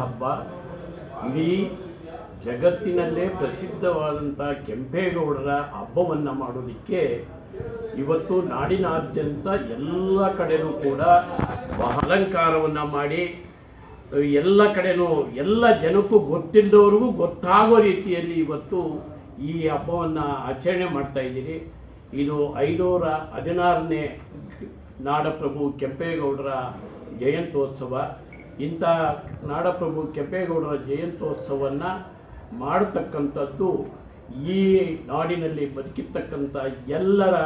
ಹಬ್ಬ. ಇಡೀ ಜಗತ್ತಿನಲ್ಲೇ ಪ್ರಸಿದ್ಧವಾದಂಥ ಕೆಂಪೇಗೌಡರ ಹಬ್ಬವನ್ನು ಮಾಡೋದಕ್ಕೆ ಇವತ್ತು ನಾಡಿನಾದ್ಯಂತ ಎಲ್ಲ ಕಡೆಯೂ ಕೂಡ ಅಲಂಕಾರವನ್ನು ಮಾಡಿ, ಎಲ್ಲ ಕಡೆನೂ ಎಲ್ಲ ಜನಕ್ಕೂ ಗೊತ್ತಿಲ್ಲದವ್ರಿಗೂ ಗೊತ್ತಾಗೋ ರೀತಿಯಲ್ಲಿ ಇವತ್ತು ಈ ಹಬ್ಬವನ್ನು ಆಚರಣೆ ಮಾಡ್ತಾ ಇದ್ದೀರಿ. ಇದು ಐನೂರ ಹದಿನಾರನೇ ನಾಡಪ್ರಭು ಕೆಂಪೇಗೌಡರ ಜಯಂತ್ಯೋತ್ಸವ. ಇಂಥ ನಾಡಪ್ರಭು ಕೆಂಪೇಗೌಡರ ಜಯಂತ್ಯೋತ್ಸವವನ್ನು ಮಾಡತಕ್ಕಂಥದ್ದು ಈ ನಾಡಿನಲ್ಲಿ ಬದುಕಿರ್ತಕ್ಕಂಥ ಎಲ್ಲರ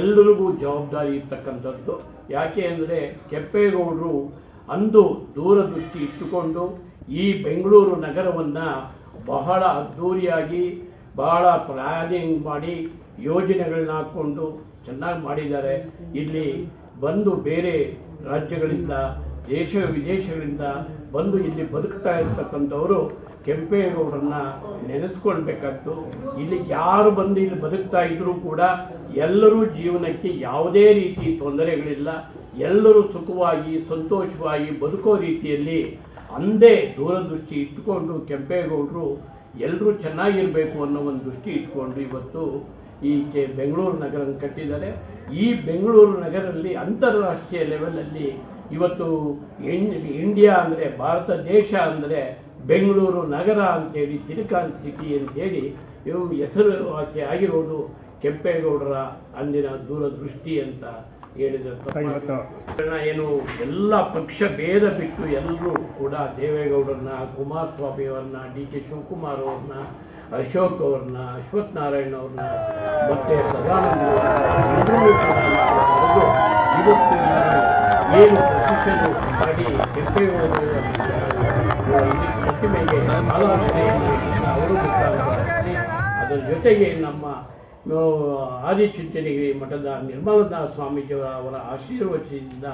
ಎಲ್ಲರಿಗೂ ಜವಾಬ್ದಾರಿ ಇರ್ತಕ್ಕಂಥದ್ದು. ಯಾಕೆ ಅಂದರೆ ಕೆಂಪೇಗೌಡರು ಅಂದು ದೂರದೃಷ್ಟಿ ಇಟ್ಟುಕೊಂಡು ಈ ಬೆಂಗಳೂರು ನಗರವನ್ನು ಬಹಳ ಅದ್ಧೂರಿಯಾಗಿ ಬಹಳ ಪ್ಲಾನಿಂಗ್ ಮಾಡಿ ಯೋಜನೆಗಳನ್ನ ಹಾಕ್ಕೊಂಡು ಚೆನ್ನಾಗಿ ಮಾಡಿದ್ದಾರೆ. ಇಲ್ಲಿ ಬಂದು ಬೇರೆ ರಾಜ್ಯಗಳಿಂದ ದೇಶ ವಿದೇಶಗಳಿಂದ ಬಂದು ಇಲ್ಲಿ ಬದುಕ್ತಾ ಇರ್ತಕ್ಕಂಥವರು ಕೆಂಪೇಗೌಡರನ್ನ ನೆನೆಸ್ಕೊಳ್ಬೇಕಾದ್ದು. ಇಲ್ಲಿ ಯಾರು ಬಂದು ಇಲ್ಲಿ ಬದುಕ್ತಾ ಇದ್ದರೂ ಕೂಡ ಎಲ್ಲರೂ ಜೀವನಕ್ಕೆ ಯಾವುದೇ ರೀತಿ ತೊಂದರೆಗಳಿಲ್ಲ. ಎಲ್ಲರೂ ಸುಖವಾಗಿ, ಸಂತೋಷವಾಗಿ ಬದುಕೋ ರೀತಿಯಲ್ಲಿ ಅಂದೇ ದೂರದೃಷ್ಟಿ ಇಟ್ಕೊಂಡು ಕೆಂಪೇಗೌಡರು ಎಲ್ಲರೂ ಚೆನ್ನಾಗಿರಬೇಕು ಅನ್ನೋ ಒಂದು ದೃಷ್ಟಿ ಇಟ್ಕೊಂಡು ಇವತ್ತು ಈ ಬೆಂಗಳೂರು ನಗರ ಕಟ್ಟಿದ್ದಾರೆ. ಈ ಬೆಂಗಳೂರು ನಗರಲ್ಲಿ ಅಂತಾರಾಷ್ಟ್ರೀಯ ಲೆವೆಲಲ್ಲಿ ಇವತ್ತು ಇಂಡಿಯಾ ಅಂದರೆ ಭಾರತ ದೇಶ ಅಂದರೆ ಬೆಂಗಳೂರು ನಗರ ಅಂತೇಳಿ ಸಿಲಿಕಾನ್ ಸಿಟಿ ಅಂತೇಳಿ ಇವು ಹೆಸರುವಾಸಿ ಆಗಿರೋದು ಕೆಂಪೇಗೌಡರ ಅಂದಿನ ದೂರದೃಷ್ಟಿ ಅಂತ ಹೇಳಿದ ಏನು? ಎಲ್ಲ ಪಕ್ಷ ಭೇದ ಬಿಟ್ಟು ಎಲ್ಲರೂ ಕೂಡ ದೇವೇಗೌಡರನ್ನ ಕುಮಾರಸ್ವಾಮಿ ಅವ್ರನ್ನ ಡಿ ಕೆ ಶಿವಕುಮಾರ್ ಅವ್ರನ್ನ ಅಶೋಕ್ ಅವ್ರನ್ನ ಅಶ್ವಥ್ ನಾರಾಯಣ್ ಅವ್ರನ್ನ ಮತ್ತೆ ಸದಾನಂದ ಇವತ್ತು ಏನು ಪ್ರೊಸೆಷನ್ ಮಾಡಿ ಕೆಂಪೇಗೌಡರ ಪ್ರತಿಮೆಗೆ ಮಾಲಾರ್ಪಣೆಯನ್ನು ಅವರು ಮುಖಾಂತರ ಅದರ ಜೊತೆಗೆ ನಮ್ಮ ಆದಿಚುಂಚನಗಿರಿ ಮಠದ ನಿರ್ಮಲದಾಸ ಸ್ವಾಮೀಜಿಯವರ ಅವರ ಆಶೀರ್ವಚನದಿಂದ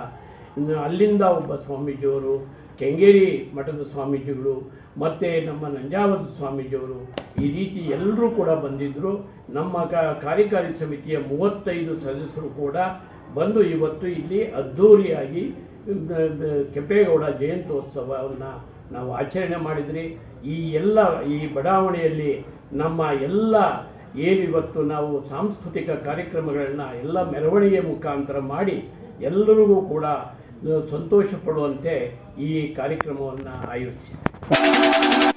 ಇನ್ನು ಅಲ್ಲಿಂದ ಒಬ್ಬ ಸ್ವಾಮೀಜಿಯವರು, ಕೆಂಗೇರಿ ಮಠದ ಸ್ವಾಮೀಜಿಗಳು, ಮತ್ತು ನಮ್ಮ ನಂಜಾವರದ ಸ್ವಾಮೀಜಿಯವರು ಈ ರೀತಿ ಎಲ್ಲರೂ ಕೂಡ ಬಂದಿದ್ದರು. ನಮ್ಮ ಕಾರ್ಯಕಾರಿ ಸಮಿತಿಯ ಮೂವತ್ತೈದು ಸದಸ್ಯರು ಕೂಡ ಬಂದು ಇವತ್ತು ಇಲ್ಲಿ ಅದ್ಧೂರಿಯಾಗಿ ಕೆಂಪೇಗೌಡ ಜಯಂತ್ಯೋತ್ಸವವನ್ನು ನಾವು ಆಚರಣೆ ಮಾಡಿದ್ರಿ. ಈ ಎಲ್ಲ, ಈ ಬಡಾವಣೆಯಲ್ಲಿ ನಮ್ಮ ಎಲ್ಲ ಏನಿವತ್ತು ನಾವು ಸಾಂಸ್ಕೃತಿಕ ಕಾರ್ಯಕ್ರಮಗಳನ್ನು ಎಲ್ಲ ಮೆರವಣಿಗೆ ಮುಖಾಂತರ ಮಾಡಿ ಎಲ್ಲರಿಗೂ ಕೂಡ ಸಂತೋಷ ಪಡುವಂತೆ ಈ ಕಾರ್ಯಕ್ರಮವನ್ನು ಆಯೋಜಿಸಿದೆ